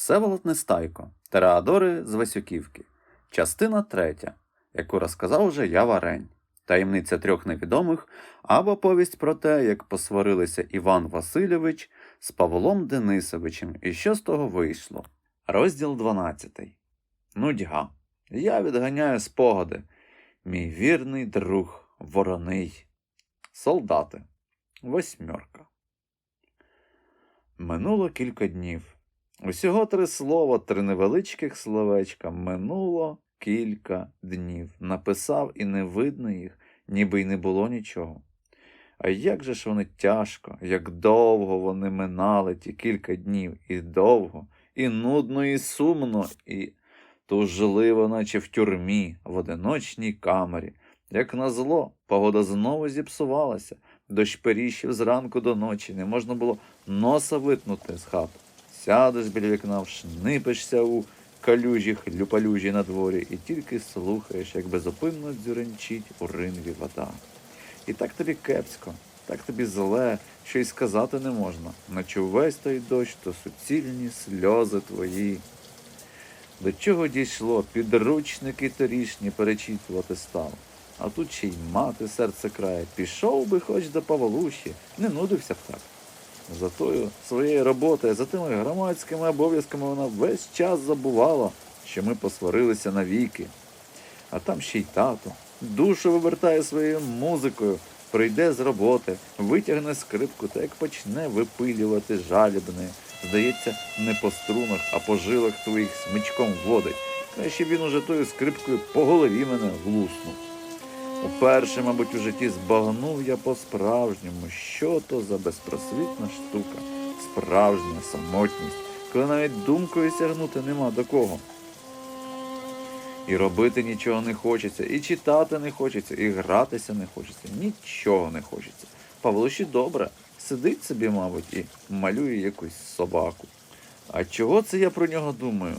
Всеволод Нестайко, Тереадори з Васюківки, частина третя, яку розказав вже я Варень, таємниця трьох невідомих або повість про те, як посварилися Іван Васильович з Павлом Денисовичем, і що з того вийшло. Розділ 12. Нудьга. Я відганяю спогади. Мій вірний друг Вороний. Солдати. Восьмерка. Минуло кілька днів. Усього три слова, три невеличких словечка. Минуло кілька днів. Написав і не видно їх, ніби й не було нічого. А як же ж вони тяжко, як довго вони минали ті кілька днів, і довго, і нудно, і сумно, і тужливо, наче в тюрмі, в одиночній камері. Як назло, погода знову зіпсувалася, дощ періщив зранку до ночі, не можна було носа витнути з хати. Сядеш біля вікна, вшнипишся у калюжі хлюпалюжі на дворі і тільки слухаєш, як безупинно дзюренчить у ринві вода. І так тобі кепсько, так тобі зле, що й сказати не можна, наче увесь той дощ, то суцільні сльози твої. До чого дійшло, підручники торішні перечитувати став. А тут ще й мати серце крає. Пішов би хоч до Павлуші, не нудився б так. За тою своєю роботою, за тими громадськими обов'язками вона весь час забувала, що ми посварилися навіки. А там ще й тато. Душу вивертає своєю музикою, прийде з роботи, витягне скрипку та як почне випилювати жалібне. Здається, не по струнах, а по жилах твоїх смичком водить. Краще він уже тою скрипкою по голові мене глуснув. Уперше, мабуть, у житті збагнув я по-справжньому, що то за безпросвітна штука, справжня самотність, коли навіть думкою сягнути нема до кого. І робити нічого не хочеться, і читати не хочеться, і гратися не хочеться, нічого не хочеться. Павло ще добре, сидить собі, мабуть, і малює якусь собаку. А чого це я про нього думаю?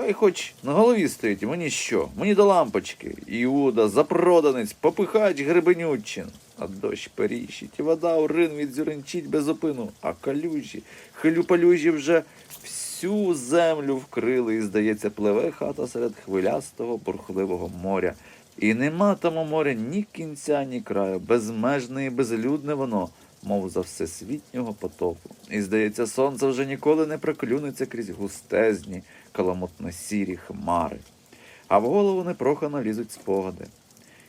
Хай хоч на голові стоїть, мені що? Мені до лампочки. Іуда, запроданець, попихач гребенючин. А дощ періщить, і вода у ринві дзюренчить без опину, а калюжі, хилюпалюжі вже всю землю вкрили, і, здається, пливе хата серед хвилястого бурхливого моря. І нема тому моря ні кінця, ні краю, безмежне і безлюдне воно, мов за всесвітнього потопу. І, здається, сонце вже ніколи не проклюнеться крізь густезні, каламутно сірі хмари. А в голову непрохано лізуть спогади.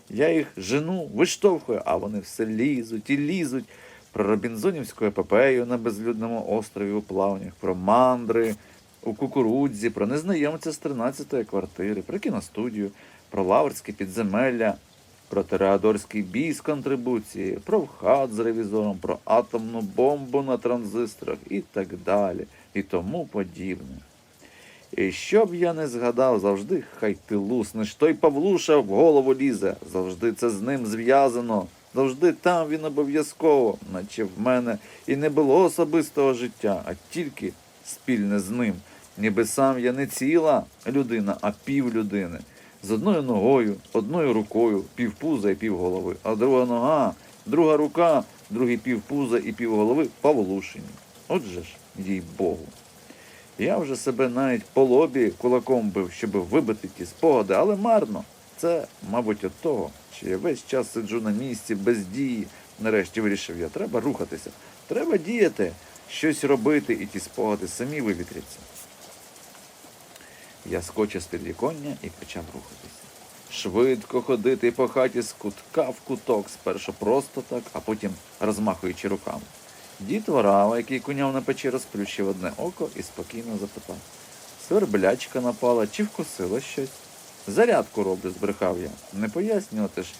Я їх жену, виштовхую, а вони все лізуть і лізуть. Про Робінзонівську епопею на безлюдному острові у плавнях, про мандри у кукурудзі, про незнайомця з 13-ї квартири, про кіностудію, про лаврське підземелля, про тереадорський бій з контрибуції, про вхат з ревізором, про атомну бомбу на транзисторах і так далі, і тому подібне. І що б я не згадав, завжди хай ти луснеш, той Павлуша в голову лізе, завжди це з ним зв'язано, завжди там він обов'язково, наче в мене і не було особистого життя, а тільки спільне з ним. Ніби сам я не ціла людина, а півлюдини. З одною ногою, одною рукою, півпуза і півголови, а друга нога, друга рука, другий півпуза і півголови Павлушині. Отже ж, їй Богу. Я вже себе навіть по лобі кулаком бив, щоб вибити ті спогади, але марно. Це, мабуть, від того, що я весь час сиджу на місці без дії. Нарешті вирішив я, треба рухатися, треба діяти, щось робити, і ті спогади самі вивітряться. Я скочив з підвіконня і почав рухатися. Швидко ходити по хаті з кутка в куток, спершу просто так, а потім розмахуючи руками. Дід Варава, який куняв на печі, розплющив одне око і спокійно запитав. Сверблячка напала чи вкусила щось? Зарядку роблю, збрехав я. Не пояснювати ж,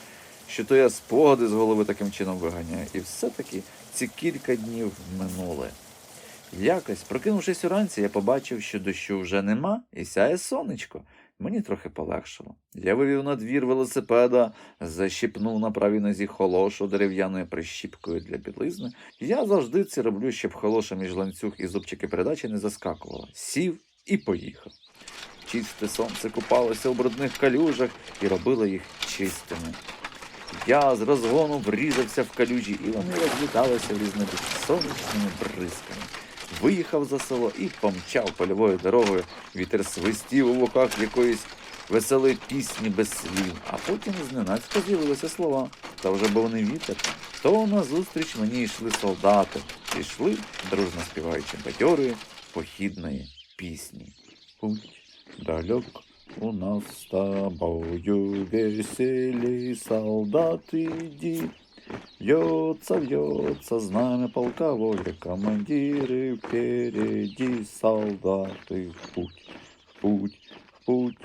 що то я спогади з голови таким чином виганяю. І все-таки ці кілька днів минули. Якось, прокинувшись уранці, я побачив, що дощу вже нема, і сяє сонечко. Мені трохи полегшало. Я вивів на двір велосипеда, защіпнув на правій нозі холошу дерев'яною прищіпкою для білизни. Я завжди це роблю, щоб холоша між ланцюг і зубчики передачі не заскакувала. Сів і поїхав. Чисте сонце купалося у брудних калюжах і робило їх чистими. Я з розгону врізався в калюжі, і вони розліталися різнобіч сонячними бризками. Виїхав за село і помчав польовою дорогою. Вітер свистів у вухах якоїсь веселої пісні без слів, а потім зненацька з'явилися слова. Та вже був не вітер. То назустріч мені йшли солдати, йшли, дружно співаючи бадьорої похідної пісні. Путь далек у нас с тобою веселье, солдат, иди. Вьется, вьется знамя полковое, командиры впереди, солдаты в путь, в путь, в путь.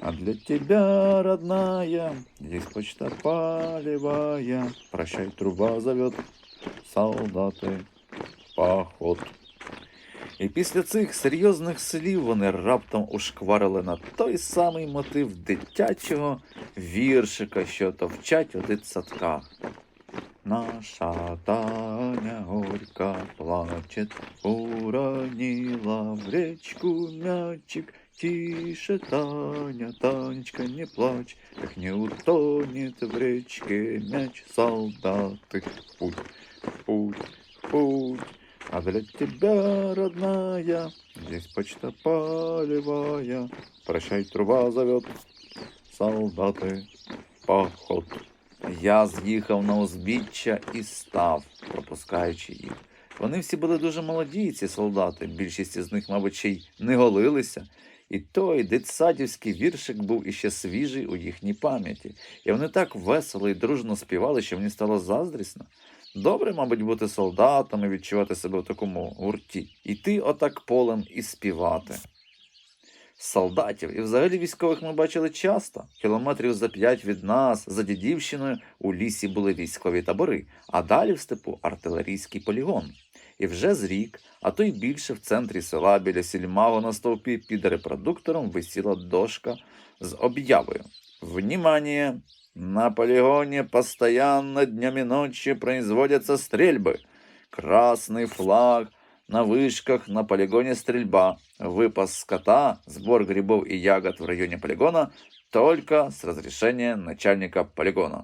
А для тебя, родная, есть почта полевая. Прощай, труба зовет, солдаты, в поход. І після цих серйозних слів вони раптом ушкварили на той самий мотив дитячого віршика, що то вчать у дитсадках. Наша Таня горько плачет, уронила в речку мячик. Тише, Таня, Танечка, не плачь, как не утонет в речке мяч солдаты. В Путь, в путь, в путь. А для тебя, родная, здесь почта полевая. Прощай, труба зовет, солдаты, поход. Я з'їхав на узбіччя і став, пропускаючи їх. Вони всі були дуже молоді, ці солдати. Більшість із них, мабуть, ще й не голилися. І той дитсадівський віршик був іще свіжий у їхній пам'яті. І вони так весело і дружно співали, що мені стало заздрісно. Добре, мабуть, бути солдатом і відчувати себе в такому гурті. Іти отак полем і співати. Солдатів і взагалі військових ми бачили часто. Кілометрів за п'ять від нас, за дідівщиною, у лісі були військові табори, а далі в степу артилерійський полігон. І вже з рік, а то й більше в центрі села біля сільмагу на стовпі під репродуктором висіла дошка з об'явою. Внимание! На полигоне постоянно днем и ночью производятся стрельбы. Красный флаг, на вышках на полигоне стрельба. Выпас скота, сбор грибов и ягод в районе полигона только с разрешения начальника полигона.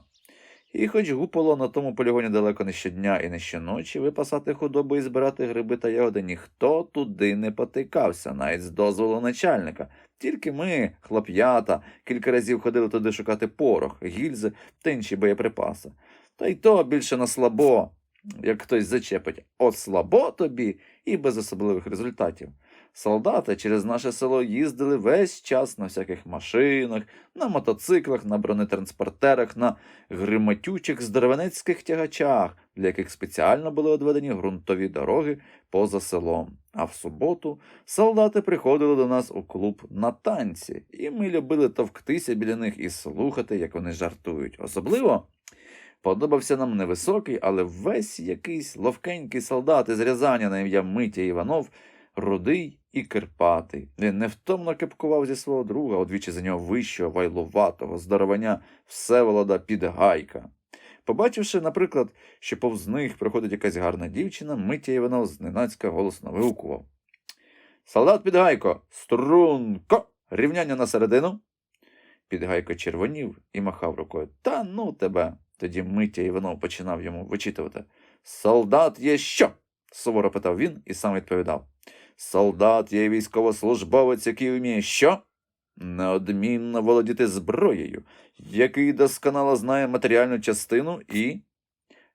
І хоч гупало на тому полігоні далеко не щодня і не щоночі випасати худобу і збирати гриби та ягоди, ніхто туди не потикався, навіть з дозволу начальника. Тільки ми, хлоп'ята, кілька разів ходили туди шукати порох, гільзи та інші боєприпаси. Та й то більше на слабо, як хтось зачепить, от слабо тобі і без особливих результатів. Солдати через наше село їздили весь час на всяких машинах, на мотоциклах, на бронетранспортерах, на гриматючих здоровенецьких тягачах, для яких спеціально були одведені ґрунтові дороги поза селом. А в суботу солдати приходили до нас у клуб на танці, і ми любили товктися біля них і слухати, як вони жартують. Особливо подобався нам невисокий, але весь якийсь ловкенький солдат із Рязаня на ім'я Митя Іванов, рудий і кирпатий. Він невтомно кепкував зі свого друга, одвічі за нього вищого, вайлуватого, здоровання Всеволода Підгайка. Побачивши, наприклад, що повз них проходить якась гарна дівчина, Миття Іванов зненацька голосно вигукував. Солдат Підгайко, струнко, рівняння на середину. Підгайко червонів і махав рукою. Та ну тебе. Тоді Миття Іванов починав йому вичитувати. Солдат є що? суворо питав він і сам відповідав. Солдат є військовослужбовець, який вміє що? Неодмінно володіти зброєю, який досконало знає матеріальну частину і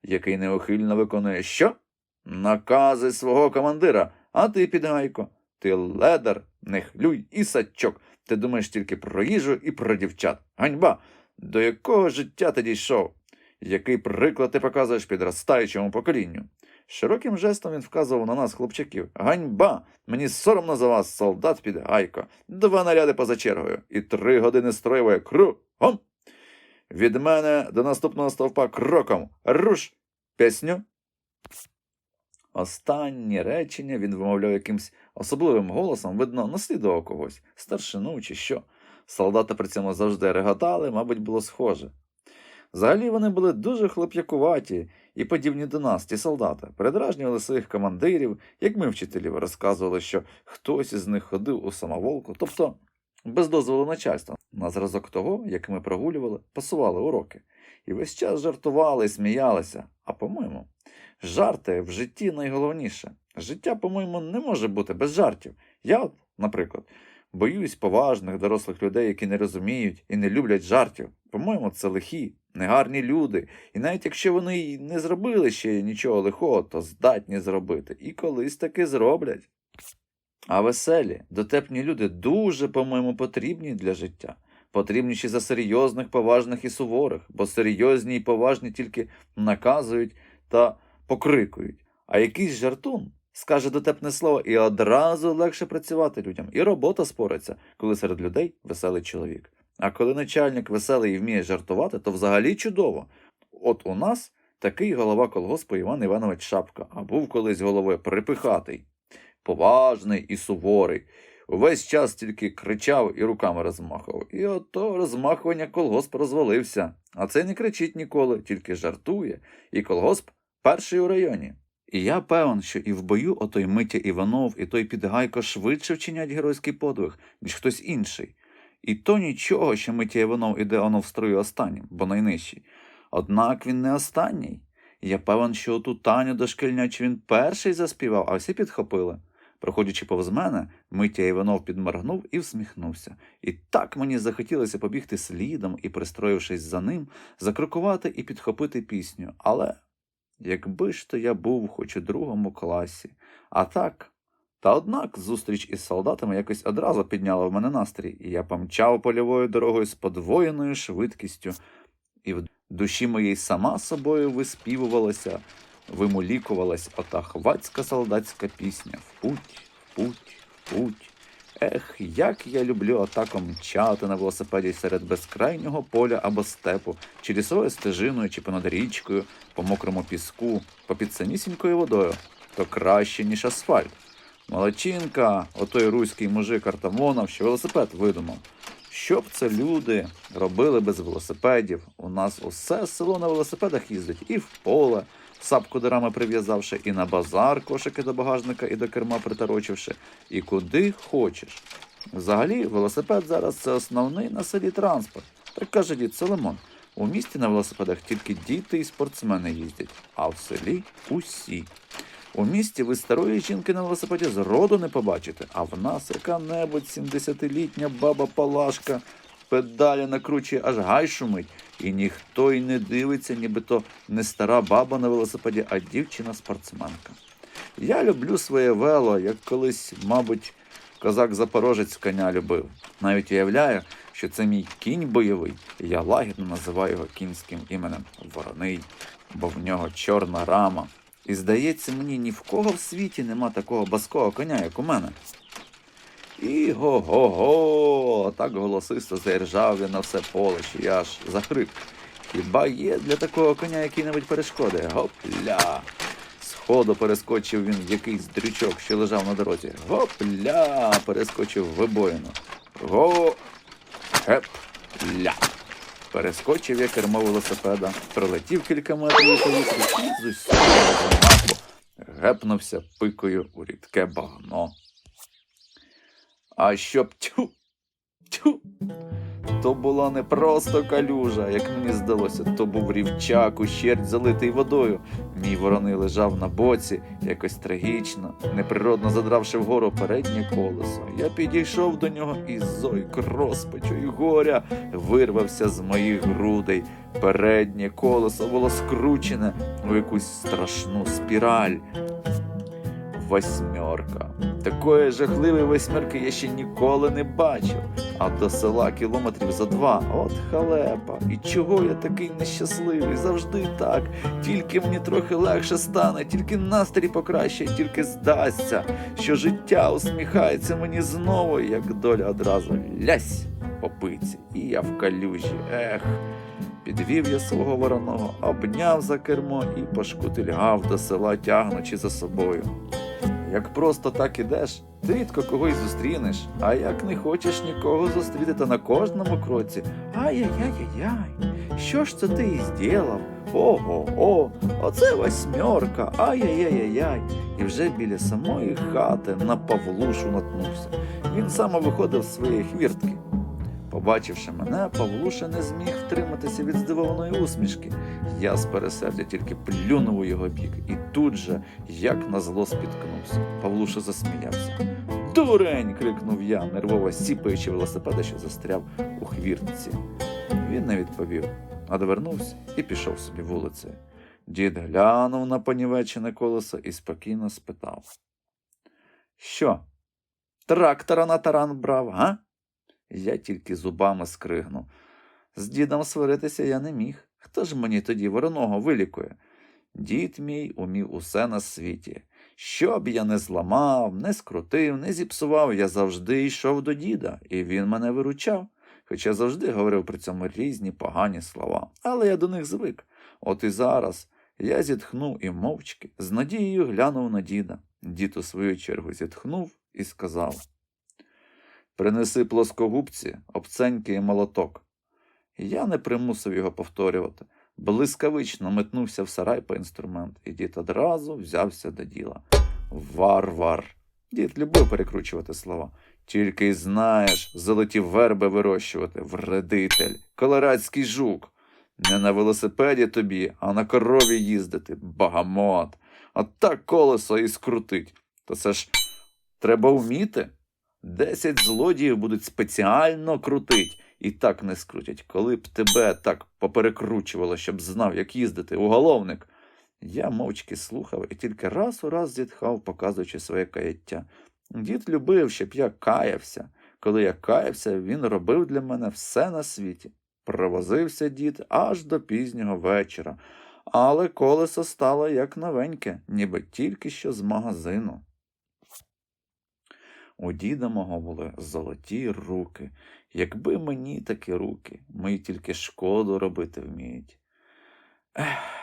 який неухильно виконує що? Накази свого командира. А ти, підгайко, ти ледар, не хлюй і сачок. Ти думаєш тільки про їжу і про дівчат. Ганьба! До якого життя ти дійшов? Який приклад ти показуєш підростаючому поколінню? Широким жестом він вказував на нас, хлопчаків. Ганьба! Мені соромно за вас, солдат під гайко. Два наряди поза чергою і три години строєвої кругом. Від мене до наступного стовпа кроком. Руш! Пісню. Останнє речення він вимовляв якимсь особливим голосом, видно, наслідував когось, старшину чи що. Солдати при цьому завжди реготали, мабуть, було схоже. Взагалі вони були дуже хлоп'якуваті і подібні до нас, ті солдати, передражнювали своїх командирів, як ми вчителів розказували, що хтось із них ходив у самоволку, тобто без дозволу начальства, на зразок того, як ми прогулювали, пасували уроки. І весь час жартували і сміялися. А по-моєму, жарти в житті найголовніше. Життя, по-моєму, не може бути без жартів. Я, наприклад, боюсь поважних дорослих людей, які не розуміють і не люблять жартів. По-моєму, це лихі, негарні люди. І навіть якщо вони й не зробили ще нічого лихого, то здатні зробити. І колись таки зроблять. А веселі, дотепні люди дуже, по-моєму, потрібні для життя. Потрібніші за серйозних, поважних і суворих, бо серйозні і поважні тільки наказують та покрикують. А якийсь жартун скаже дотепне слово, і одразу легше працювати людям, і робота спориться, коли серед людей веселий чоловік. А коли начальник веселий і вміє жартувати, то взагалі чудово. От у нас такий голова колгоспу Іван Іванович Шапка, а був колись головою припихатий, поважний і суворий. Увесь час тільки кричав і руками розмахував. І ото розмахування колгосп розвалився. А цей не кричить ніколи, тільки жартує, і колгосп перший у районі. І я певен, що і в бою отой Митя Іванов, і той Підгайко швидше вчинять геройський подвиг, ніж хтось інший. І то нічого, що Митя Іванов іде оно в строю останнім, бо найнижчий. Однак він не останній. Я певен, що оту Таню дошкільняч він перший заспівав, а всі підхопили. Проходячи повз мене, Митя Іванов підморгнув і всміхнувся. І так мені захотілося побігти слідом і, пристроївшись за ним, закрокувати і підхопити пісню. Але якби ж то я був хоч у другому класі. А так. Та однак зустріч із солдатами якось одразу підняла в мене настрій, і я помчав польовою дорогою з подвоєною швидкістю, і в душі моїй сама собою виспівувалася, вимулікувалась ота хвацька солдатська пісня В путь, в путь, в путь. Ех, як я люблю отако мчати на велосипеді серед безкрайнього поля або степу, чи лісовою стежиною, чи понад річкою, по мокрому піску, попід самісінькою водою, то краще, ніж асфальт. Молодчинка, отой руський мужик Артамонов, що велосипед видумав. Що б це люди робили без велосипедів? У нас усе село на велосипедах їздить і в поле, сапку дирами прив'язавши, і на базар кошики до багажника і до керма приторочивши, і куди хочеш. Взагалі, велосипед зараз це основний на селі транспорт. Так каже дід Соломон. У місті на велосипедах тільки діти і спортсмени їздять, а в селі усі. У місті ви старої жінки на велосипеді зроду не побачите, а в нас яка-небудь 70-літня баба Палашка педалі накручує, аж гай шумить, і ніхто й не дивиться, ніби то не стара баба на велосипеді, а дівчина-спортсменка. Я люблю своє вело, як колись, мабуть, козак-запорожець коня любив. Навіть уявляю, що це мій кінь бойовий, і я лагідно називаю його кінським іменем Вороний, бо в нього чорна рама. І здається мені, ні в кого в світі нема такого баского коня, як у мене. І го-го-го, так голосисто заіржав він на все поле, що я аж захрип. Хіба є для такого коня які-небудь перешкоди? Гопля! Сходу перескочив він в якийсь дрючок, що лежав на дорозі. Гопля! Перескочив вибоїну. Го. Геп-ля. Перескочив я кермо велосипеда, пролетів кілька метрів у повітрі і з усього розмаху гепнувся пикою у рідке багно. А щоб тю, тю, то була не просто калюжа, як мені здалося, то був рівчак, ущерть залитий водою. Мій вороний лежав на боці, якось трагічно, неприродно задравши вгору переднє колесо. Я підійшов до нього і зойк розпачу і горя вирвався з моїх грудей. Переднє колесо було скручене у якусь страшну спіраль. Восьмерка. Такої жахливої восьмерки я ще ніколи не бачив. А до села кілометрів за два. От халепа. І чого я такий нещасливий? Завжди так. Тільки мені трохи легше стане, тільки настрій покраще, тільки здасться, що життя усміхається мені знову, як доля одразу лясь по. І я в калюжі. Ех. Підвів я свого вороного, обняв за кермо і пошкутильгав до села, тягнучи за собою. Як просто так ідеш, ти рідко когось зустрінеш, а як не хочеш нікого зустріти, то на кожному кроці. Ай-яй-яй-яй, що ж це ти і зділав? Ого-го, оце восьмерка, ай-яй-яй-яй. І вже біля самої хати на Павлушу наткнувся. Він саме виходив з своєї хвіртки. Побачивши мене, Павлуша не зміг втриматися від здивованої усмішки. Я з пересердя тільки плюнув у його бік і тут же, як назло, спіткнувся. Павлуша засміявся. Дурень. крикнув я, нервово сіпаючи велосипеда, що застряв у хвіртці. Він не відповів, а довернувся і пішов собі вулицею. Дід глянув на понівечене колесо і спокійно спитав. Що? Трактора на таран брав, га? Я тільки зубами скригнув. З дідом сваритися я не міг. Хто ж мені тоді вороного вилікує? Дід мій умів усе на світі. Що б я не зламав, не скрутив, не зіпсував, я завжди йшов до діда, і він мене виручав, хоча завжди говорив при цьому різні погані слова. Але я до них звик. От і зараз я зітхнув і мовчки, з надією глянув на діда. Дід у свою чергу зітхнув і сказав Принеси плоскогубці, обценьки і молоток. Я не примусив його повторювати. Блискавично метнувся в сарай по інструмент, і дід одразу взявся до діла. Варвар. Дід любив перекручувати слова. Тільки й знаєш, золоті верби вирощувати, вредитель, колорадський жук. Не на велосипеді тобі, а на корові їздити, багамот. А так колесо і скрутить. То це ж треба вміти. Десять злодіїв будуть спеціально крутить, і так не скрутять. Коли б тебе так поперекручувало, щоб знав, як їздити, уголовник. Я мовчки слухав і тільки раз у раз зітхав, показуючи своє каяття. Дід любив, щоб я каявся. Коли я каявся, він робив для мене все на світі. Провозився дід аж до пізнього вечора, але колесо стало як новеньке, ніби тільки що з магазину. У діда мого були золоті руки. Якби мені такі руки, мої тільки шкоду робити вміють. Ех,